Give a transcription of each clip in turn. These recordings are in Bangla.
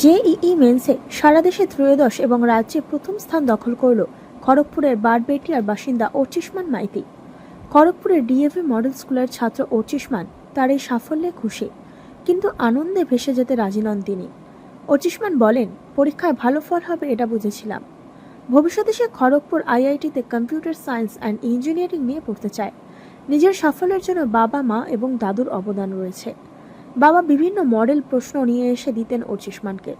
জেইই মেন্সে সারা দেশে ত্রয়োদশ এবং রাজ্যে প্রথম স্থান দখল করল খড়গপুরের বারবেটিয়ার বাসিন্দা অর্চিষ্মান মাইতি। খড়গপুরের ডিএভি মডেল স্কুলের ছাত্র অর্চিষ্মান তার এই সাফল্যে খুশি, কিন্তু আনন্দে ভেসে যেতে রাজি নন তিনি। অর্চিষ্মান বলেন, পরীক্ষায় ভালো ফল হবে এটা বুঝেছিলাম। ভবিষ্যতে সে খড়গপুর আইআইটিতে কম্পিউটার সায়েন্স অ্যান্ড ইঞ্জিনিয়ারিং নিয়ে পড়তে চায়। নিজের সাফল্যের জন্য বাবা, মা এবং দাদুর অবদান রয়েছে। বাবা বিভিন্ন মডেল প্রশ্ন নিয়ে এসে দিতেন অর্চিষ্মানকে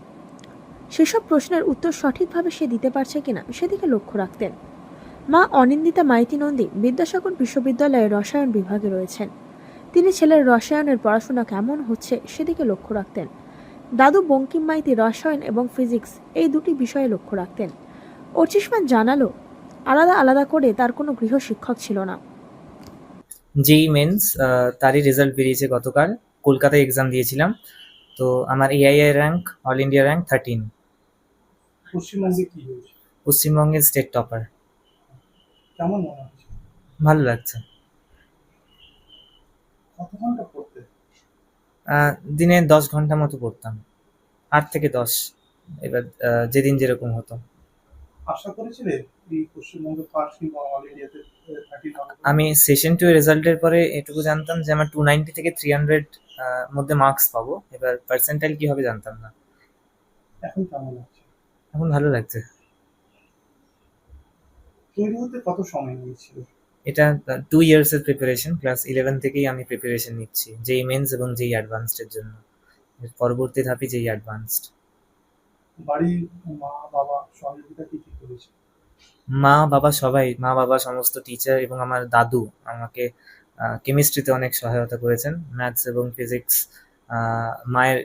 সেসব প্রশ্নের উত্তর সঠিকভাবে সে দিতে পারছে কিনা সেদিকে লক্ষ্য রাখতেন। মা অনিন্দিতা মাইতি নন্দী বিদ্যাসাগর বিশ্ববিদ্যালয়ের রসায়ন বিভাগে রয়েছেন। তিনি ছেলের রসায়নের পড়াশোনা কেমন হচ্ছে সেদিকে লক্ষ্য রাখতেন। দাদু বঙ্কিম মাইতি রসায়ন এবং ফিজিক্স এই দুটি বিষয়ে লক্ষ্য রাখতেন। অর্চিষ্মান জানালো, আলাদা আলাদা করে তার কোনো গৃহ শিক্ষক ছিল না। যেই মেন্স তারই রেজাল্ট বেরিয়েছে গতকাল। কলকাতায় এক্সাম দিয়েছিলাম। তো আমার এআইআই rank all India rank thirteen পশ্চিমবঙ্গে কি হয়েছে? পশ্চিমবঙ্গের স্টেট টপার কেমন মনে হচ্ছে? ভালো লাগছে। কত ঘণ্টা পড়তে? আহ, দিনে দশ ঘণ্টা মতো পড়তাম। আট থেকে দশ। এবার যেদিন যেরকম হতো। আশা করেছিলে পশ্চিমবঙ্গে ফার্স্ট কিংবা অল ইন্ডিয়াতে আমি সেশন টু রেজাল্টের পরে এটুকু জানতাম যে আমার টু নাইনটি থেকে থ্রি হান্ড্রেড মধ্যে মার্কস পাবো। এবার পার্সেন্টাইল কি হবে জানতাম না। এখন কেমন লাগছে? এখন ভালো লাগছে। তৈরি হতে কত সময় নিয়েছিল? এটা টু ইয়ার্স এর প্রিপারেশন ক্লাস ইলেভেন থেকেই আমি প্রিপারেশন নিচ্ছি যেই মেন্স এবং যেই অ্যাডভান্সড এর জন্য। পরবর্তী ধাপে যেই অ্যাডভান্সড বাড়ির মা বাবা সহযোগিতা কি কি করেছে? মা বাবা সবাই মা বাবা সমস্ত টিচার এবং আমার দাদু আমাকে কেমিস্ট্রিতে অনেক সহায়তা করেছেন। ম্যাথস এবং ফিজিক্স মায়ের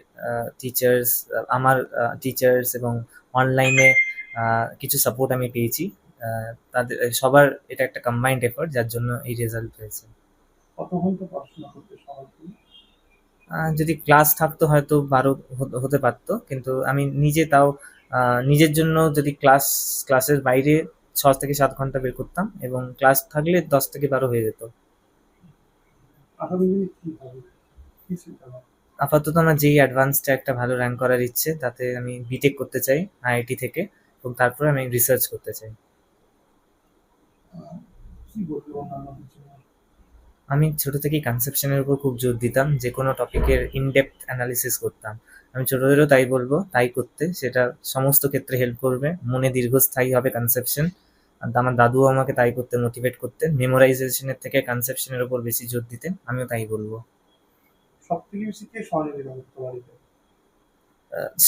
টিচার্স আমার টিচার্স এবং অনলাইনে কিছু সাপোর্ট আমি পেয়েছি। তাদের সবার এটা একটা কম্বাইন্ড এফোর্ট যার জন্য এই রেজাল্ট হয়েছে। কত ঘণ্টা পড়াশোনা করতে আহ, যদি ক্লাস থাকতো হয়তো বারো হতে- পারতো। কিন্তু আমি নিজে তাও নিজের জন্য যদি ক্লাস ক্লাসের বাইরে ছ থেকে সাত ঘণ্টা বের করতাম এবং ক্লাস থাকলে দশ থেকে বারো হয়ে যেত আগামী দিনে কি হবে কি চিন্তা ভাবনা? আপাতত আমার যেই অ্যাডভান্সটা একটা ভালো র্যাঙ্ক করার ইচ্ছে, তাতে আমি বিটেক করতে চাই আইআইটি থেকে, এবং তারপরে আমি রিসার্চ করতে চাই। আমি ছোট থেকেই কনসেপশনের উপর খুব জোর দিতাম, যে কোনো টপিকের ইনডেপথ অ্যানালিসিস করতাম। আমি ছোটদেরও তাই বলব, তাই করতে। সেটা সমস্ত ক্ষেত্রে হেল্প করবে, মনে দীর্ঘস্থায়ী হবে কনসেপশন আমার দাদুও আমাকে তাই করতে মোটিভেট করতেন মেমোরাইজেশনের থেকে কনসেপশনের উপর বেশি জোর দিতেন আমিও তাই বলব। সব থেকে বেশি কে সহযোগিতা করতে পারে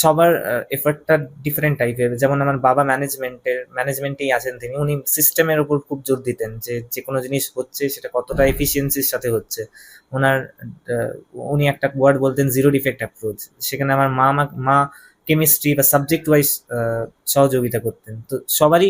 সবার এফার্টটা ডিফারেন্ট টাইপের যেমন আমার বাবা ম্যানেজমেন্টের ম্যানেজমেন্টেই আছেন তিনি উনি সিস্টেমের উপর খুব জোর দিতেন যে যে কোনো জিনিস হচ্ছে সেটা কতটা এফিসিয়েন্সির সাথে হচ্ছে। ওনার উনি একটা ওয়ার্ড বলতেন জিরো ডিফেক্ট অ্যাপ্রোচ সেখানে আমার মা মা কেমিস্ট্রি বা সাবজেক্ট ওয়াইজ সহযোগিতা করতেন। তো সবারই